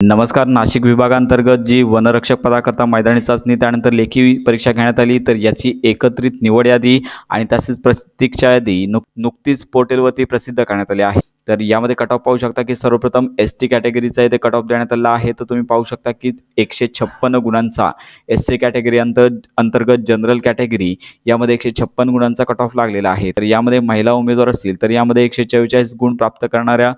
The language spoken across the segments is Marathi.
नमस्कार नाशिक विभागांतर्गत जी वनरक्षक पदाकरता मैदानी चाचणी त्यानंतर लेखी परीक्षा घेण्यात आली तर याची एकत्रित निवड यादी आणि तसेच प्रतीक्षा यादी नुक नुकतीच पोर्टलवरती प्रसिद्ध करण्यात आली आहे. तर यामध्ये कट ऑफ पाहू शकता की सर्वप्रथम एस टी कॅटेगरीचा इथे कट ऑफ देण्यात आला आहे. तर तुम्ही पाहू शकता की एकशे छप्पन्न गुणांचा एस सी कॅटेगरी अंतर अंतर्गत जनरल कॅटेगरी यामध्ये एकशे छप्पन गुणांचा कट ऑफ लागलेला आहे. तर यामध्ये महिला उमेदवार असतील तर यामध्ये एकशे चव्वेचाळीस गुण प्राप्त करणाऱ्या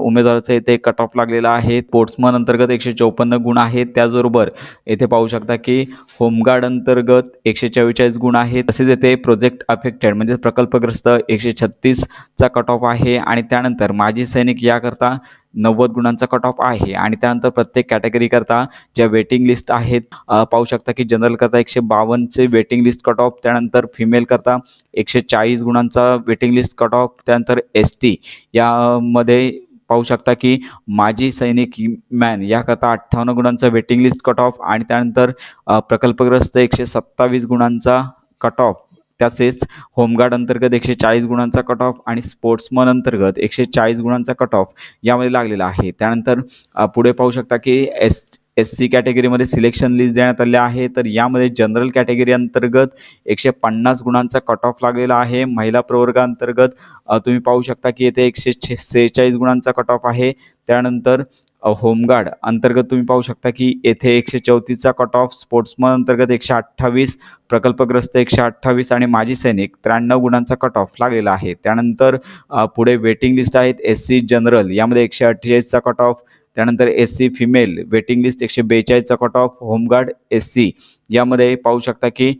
उमेदवाराचं येथे कट ऑफ लागलेला आहे. स्पोर्ट्समन अंतर्गत एकशे चौपन्न गुण आहेत. त्याचबरोबर येथे पाहू शकता की होमगार्ड अंतर्गत एकशे चव्वेचाळीस गुण आहेत. तसेच येथे प्रोजेक्ट अफेक्टेड म्हणजे प्रकल्पग्रस्त एकशे छत्तीसचा कट ऑफ आहे. आणि त्यानंतर माजी सैनिक याकरता नव्वद गुणांचा कट ऑफ आहे. आणि त्यानंतर प्रत्येक कॅटेगरीकरता ज्या वेटिंग लिस्ट आहेत पाहू शकता की जनरलकरता एकशे बावन्नचे वेटिंग लिस्ट कट ऑफ त्यानंतर फिमेलकरता एकशे चाळीस गुणांचा वेटिंग लिस्ट कट ऑफ त्यानंतर एस टी यामध्ये पाहू शकता की माजी सैनिक मॅन याकरता अठ्ठावन्न गुणांचा वेटिंग लिस्ट कट ऑफ आणि त्यानंतर प्रकल्पग्रस्त एकशे सत्तावीस गुणांचा कट ऑफ तसेच होमगार्ड अंतर्गत एकशे चाळीस गुणांचा कट ऑफ आणि स्पोर्ट्समन अंतर्गत एकशे चाळीस गुणांचा कट ऑफ यामध्ये लागलेला आहे. त्यानंतर पुढे पाहू शकता की एस एस सी कॅटेगरीमध्ये सिलेक्शन लिस्ट देण्यात आले आहे. तर यामध्ये जनरल कॅटेगरी अंतर्गत एकशे पन्नास गुणांचा कट ऑफ लागलेला आहे. महिला प्रवर्गाअंतर्गत तुम्ही पाहू शकता की येथे एकशे छे सेहेचाळीस गुणांचा कट ऑफ आहे. त्यानंतर होमगार्ड अंतर्गत तुम्ही पाहू शकता की येथे एकशे चौतीसचा कट ऑफ स्पोर्ट्समन अंतर्गत एकशे अठ्ठावीस प्रकल्पग्रस्त एकशे अठ्ठावीस आणि माजी सैनिक त्र्याण्णव गुणांचा कट ऑफ लागलेला आहे. त्यानंतर पुढे वेटिंग लिस्ट आहेत. एस सी जनरल यामध्ये एकशे अठ्ठेचाळीसचा कट ऑफ त्यानंतर S C female waiting list एकशे बेचाळीसचा cut off home guard S C यामध्ये पाहू शकता की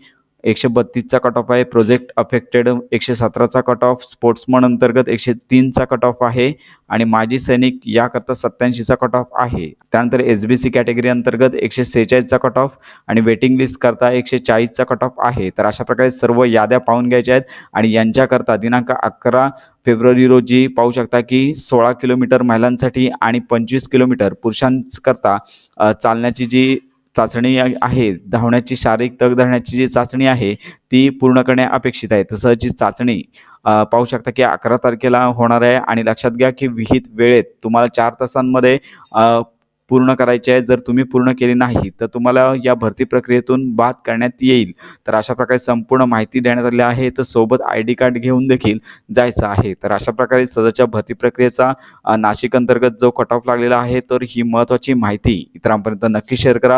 एकशे बत्तीसचा कट ऑफ आहे. प्रोजेक्ट अफेक्टेड एकशे सतराचा कट ऑफ स्पोर्ट्समन अंतर्गत एकशे तीनचा कट ऑफ आहे. आणि माजी सैनिक याकरता सत्याऐंशीचा कट ऑफ आहे. त्यानंतर एस बी सी कॅटेगरी अंतर्गत एकशे सेहेचाळीसचा कट ऑफ आणि वेटिंग लिस्ट करता एकशे चाळीसचा कट ऑफ आहे. तर अशा प्रकारे सर्व याद्या पाहून घ्यायच्या आहेत. आणि यांच्याकरता दिनांक अकरा फेब्रुवारी रोजी पाहू शकता की सोळा किलोमीटर महिलांसाठी आणि पंचवीस किलोमीटर पुरुषांकरता चालण्याची जी चाचणी आहे. धावण्याची शारीरिक तग धरण्याची जी चाचणी आहे ती पूर्ण करणे अपेक्षित आहे. तसं जी चाचणी पाहू शकता की अकरा तारखेला होणार आहे आणि लक्षात घ्या की विहित वेळेत तुम्हाला चार तासांमध्ये पूर्ण करायची आहे. जर तुम्ही पूर्ण केली नाही तर तुम्हाला या भरती प्रक्रियेतून बाद करण्यात येईल. तर अशा प्रकारे संपूर्ण माहिती देण्यात आली आहे. तर सोबत आय डी कार्ड घेऊन देखील जायचं आहे. तर अशा प्रकारे सदरच्या भरती प्रक्रियेचा नाशिक अंतर्गत जो कट ऑफ लागलेला आहे तर ही महत्त्वाची माहिती इतरांपर्यंत नक्की शेअर करा.